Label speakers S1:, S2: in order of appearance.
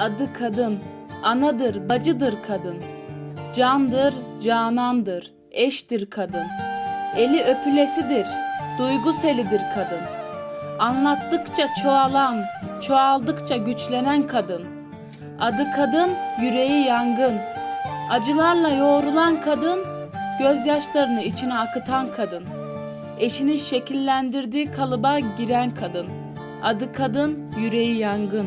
S1: Adı kadın, anadır, bacıdır kadın. Candır, canandır, eştir kadın. Eli öpülesidir, duygu selidir kadın. Anlattıkça çoğalan, çoğaldıkça güçlenen kadın. Adı kadın, yüreği yangın. Acılarla yoğrulan kadın, gözyaşlarını içine akıtan kadın. Eşinin şekillendirdiği kalıba giren kadın. Adı kadın, yüreği yangın.